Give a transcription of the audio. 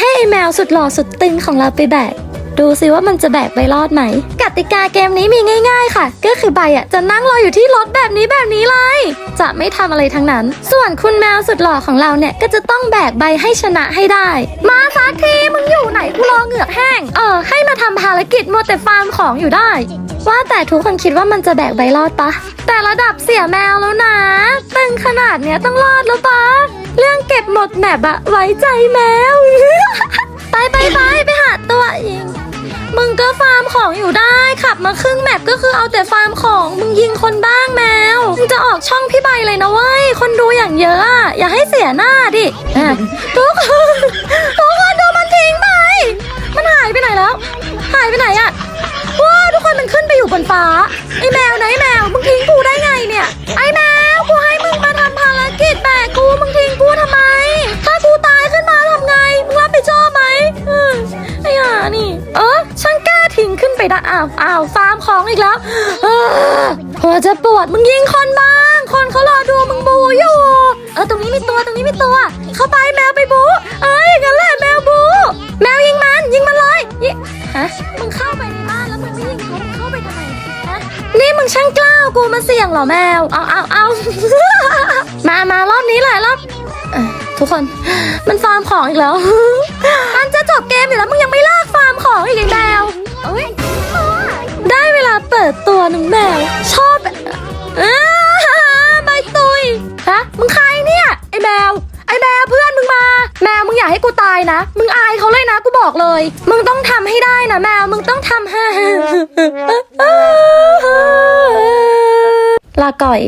ให้ไอแมวสุดหล่อสุดตึงของเราไปแบก ดูสิว่ามันจะแบกไปรอดไหม กติกาเกมนี้มีง่าย ๆ ค่ะ ก็คือใบอะจะนั่งรออยู่ที่รถแบบนี้แบบนี้เลย จะไม่ทำอะไรทั้งนั้น ส่วนคุณแมวสุดหล่อของเราเนี่ยก็จะต้องแบกใบให้ชนะให้ได้ มาสักทีมึงอยู่ไหนกูรอเหงือกแห้ง เออ ให้มาทำภารกิจมัวแต่ฟาร์มของอยู่ได้ว่าแต่ทุกคนคิดว่ามันจะแบกใบรอดปะ แต่ระดับเสียแมวแล้วนะ ตึงขนาดเนี้ยต้องรอดแล้วปะ เรื่องเก็บหมดแมปอะไว้ใจแมว ไปไปไปไปหาตัวยิงมึงก็ฟาร์มของอยู่ได้ขับมาครึ่งแมปก็คือเอาแต่ฟาร์มของมึงยิงคนบ้างแมว มึงจะออกช่องพี่ใบเลยนะเว้ย คนดูอย่างเยอะอะอย่าให้เสียหน้าดิอะทุกคนทุกคนดูมันทิ้งไป มันหายไปไหนแล้ว หายไปไหนอะว้าทุกคนมันขึ้นไปอยู่บนฟ้าไอแมวไหนแมวมึงทิ้งกูได้ไงเนี่ย ไปได้อ้าวอ้าวฟาร์มของอีกแล้วหัวจะปวดมึงยิงคนบ้าง คนเขารอดูมึงบูอยู่ เออตรงนี้มีตัวตรงนี้มีตัว เข้าไปแมวไปบู เอ้ยอย่างนั้นแหละแมวบู แมวยิงมันยิงมันเลยยิฮะมึงเข้าไปในบ้านแล้วมึงไม่ยิงเขาเข้าไปทำไมฮะนี่มึงช่างกล้ากูมาเสี่ยงเหรอแมวเอาเอาเอามามารอบนี้แหละรอบทุกคนมันฟาร์มของอีกแล้ว มันจะจบเกมอยู่แล้วมึงยังไม่เลิกฟาร์มของอีกไอ้แมวเอ้ยได้ิดตัวหนึ่งแมวชอบอใบตุยฮะมึงใครเนี่ยไอ้แมวไอ้แมวเพื่อนมึงมา แมวมึงอยากให้กูตายนะ มึงอายเขาเลยนะกูบอกเลย มึงต้องทำให้ได้นะแมวมึงต้องทำให้ลาก่อย